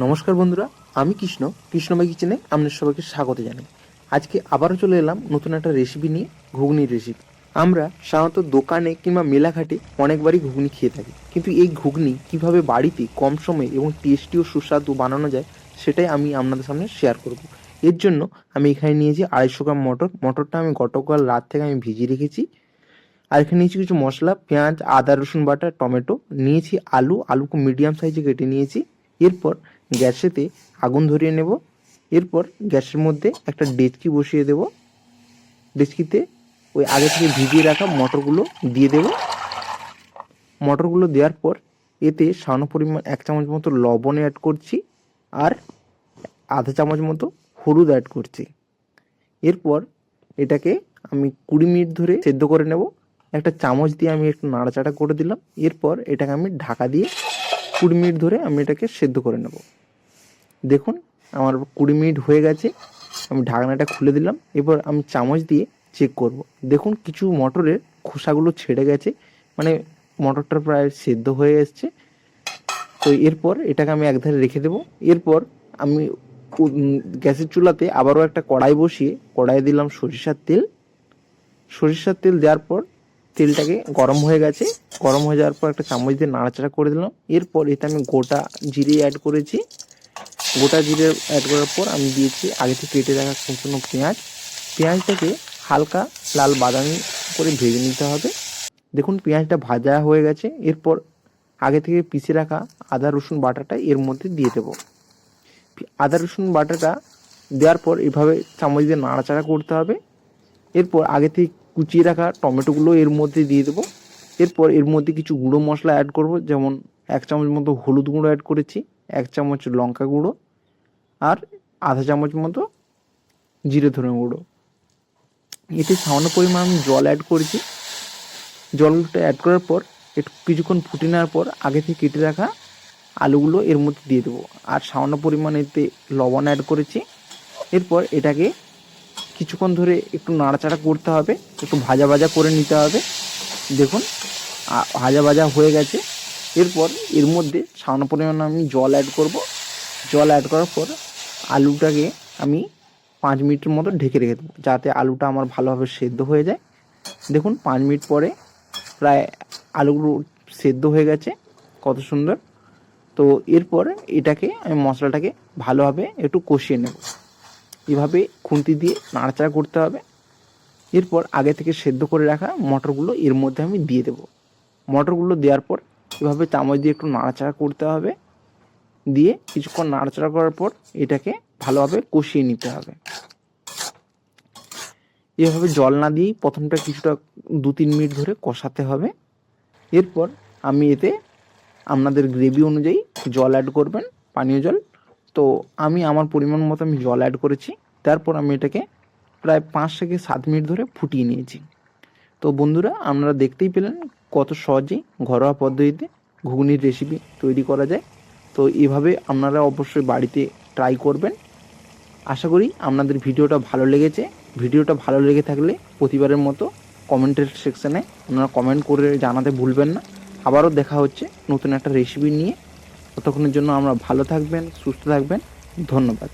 নমস্কার বন্ধুরা, আমি কৃষ্ণ কৃষ্ণবাই কিচেনে আপনাদের সবাইকে স্বাগত জানাই। আজকে আবারও চলে এলাম নতুন একটা রেসিপি নিয়ে, ঘুগনির রেসিপি আমরা সাধারণত দোকানে কিংবা মেলাঘাটে অনেকবারই ঘুগনি খেয়ে থাকি। কিন্তু এই ঘুগনি কীভাবে বাড়িতে কম সময়ে এবং টেস্টি ও সুস্বাদু বানানো যায়, সেটাই আমি আপনাদের সামনে শেয়ার করব। এর জন্য আমি এখানে নিয়েছি আড়াইশো গ্রাম মটর। মটরটা আমি গতকাল রাত থেকে আমি ভিজিয়ে রেখেছি। আর এখানে নিয়েছি কিছু মশলা, পেঁয়াজ, আদা, রসুন বাটা, টমেটো। নিয়েছি আলু, আলুকে মিডিয়াম সাইজে কেটে নিয়েছি। এরপর গ্যাসেতে আগুন ধরিয়ে নেব। এরপর গ্যাসের মধ্যে একটা ডেচকি বসিয়ে দেব। ডেচকিতে ওই আগে থেকে ভিজিয়ে রাখা মটরগুলো দিয়ে দেব। মটরগুলো দেওয়ার পর এতে সামান্য পরিমাণ এক চামচ মতো লবণ অ্যাড করছি আর আধা চামচ মতো হলুদ অ্যাড করছি। এরপর এটাকে আমি কুড়ি মিনিট ধরে সেদ্ধ করে নেব। একটা চামচ দিয়ে আমি একটু নাড়াচাড়া করে দিলাম। এরপর এটাকে আমি ঢাকা দিয়ে কুড়ি মিনিট ধরে আমি এটাকে সেদ্ধ করে নেব। দেখুন, আমার কুড়ি মিনিট হয়ে গেছে, আমি ঢাকনাটা খুলে দিলাম, এবার আমি চামচ দিয়ে চেক করব। দেখুন, কিছু মটরের খোসাগুলো ছেড়ে গেছে মানে মটরটা প্রায় সেদ্ধ হয়ে এসছে। তো এরপর এটাকে আমি একধারে রেখে দেবো। এরপর আমি গ্যাসের চুলাতে আবারও একটা কড়াই বসিয়ে, কড়াইয়ে দিলাম সরিষার তেল। সরিষার তেল দেওয়ার পর তেলটাকে গরম হয়ে গেছে। গরম হয়ে যাওয়ার পর একটা চামচ দিয়ে নাড়াচাড়া করে দিলাম। এরপর এতে আমি গোটা জিরে অ্যাড করেছি। গোটা জিরে অ্যাড করার পর আমি দিয়েছি আগে থেকে কেটে রাখা কুচনো পেঁয়াজ। পেঁয়াজটাকে হালকা লাল বাদামি করে ভেজে নিতে হবে। দেখুন পেঁয়াজটা ভাজা হয়ে গেছে। এরপর আগে থেকে পিষে রাখা আদা, রসুন বাটাটা এর মধ্যে দিয়ে দেবো। আদা, রসুন বাটাটা দেওয়ার পর এভাবে চামচ দিয়ে নাড়াচাড়া করতে হবে। এরপর আগে থেকে কুচিয়ে রাখা টমেটোগুলো এর মধ্যে দিয়ে দেবো। এরপর এর মধ্যে কিছু গুঁড়ো মশলা অ্যাড করব। যেমন এক চামচ মতো হলুদ গুঁড়ো অ্যাড করেছি। এক চামচ লঙ্কা গুঁড়ো আর আধা চামচ মতো জিরে ধনে গুঁড়ো। এতে সামান্য পরিমাণ আমি জল অ্যাড করেছি। জলটা অ্যাড করার পর একটু কিছুক্ষণ ফুটে নেওয়ার পর আগে থেকে কেটে রাখা আলুগুলো এর মধ্যে দিয়ে দেবো। আর সামান্য পরিমাণ এতে লবণ অ্যাড করেছি। এরপর এটাকে কিছুক্ষণ ধরে একটু নাড়াচাড়া করতে হবে। একটু ভাজা ভাজা করে নিতে হবে। দেখুন ভাজা ভাজা হয়ে গেছে। এরপর এর মধ্যে সামান্য পরিমাণ আমি জল অ্যাড করব। জল অ্যাড করার পর আলুটাকে আমি পাঁচ মিনিটের মতো ঢেকে রেখে দেবো, যাতে আলুটা আমার ভালোভাবে সেদ্ধ হয়ে যায়। দেখুন, পাঁচ মিনিট পরে প্রায় আলুগুলো সেদ্ধ হয়ে গেছে, কত সুন্দর। তো এরপর এটাকে, আমি মশলাটাকে ভালোভাবে একটু কষিয়ে নেব। এভাবে খুন্তি দিয়ে নাড়াচাড়া করতে হবে। এরপর আগে থেকে সেদ্ধ করে রাখা মটরগুলো এর মধ্যে আমি দিয়ে দেবো। মটরগুলো দেওয়ার পর এভাবে চামচ দিয়ে একটু নাড়াচাড়া করতে হবে, দিয়ে কিছুক্ষণ নাড়াচাড়া করার পর এটাকে ভালোভাবে কষিয়ে নিতে হবে। এভাবে জল না দিয়েই প্রথমটা কিছুটা দু তিন মিনিট ধরে কষাতে হবে। এরপর আমি এতে আপনাদের গ্রেভি অনুযায়ী জল অ্যাড করবেন, পানীয় জল। তো আমি আমার পরিমাণ মতো আমি জল অ্যাড করেছি। তারপর আমি এটাকে প্রায় পাঁচ থেকে সাত মিনিট ধরে ফুটিয়ে নিয়েছি। তো বন্ধুরা, আপনারা দেখতেই পেলেন কত সহজেই ঘরোয়া পদ্ধতিতে ঘুগনির রেসিপি তৈরি করা যায়। তো এভাবে আপনারা অবশ্যই বাড়িতে ট্রাই করবেন। আশা করি আপনাদের ভিডিওটা ভালো লেগেছে। ভিডিওটা ভালো লেগে থাকলে প্রতিবারের মতো কমেন্টের সেকশানে আপনারা কমেন্ট করে জানাতে ভুলবেন না। আবারও দেখা হচ্ছে নতুন একটা রেসিপি নিয়ে। ততক্ষণের জন্য আমরা ভালো থাকবেন, সুস্থ থাকবেন। ধন্যবাদ।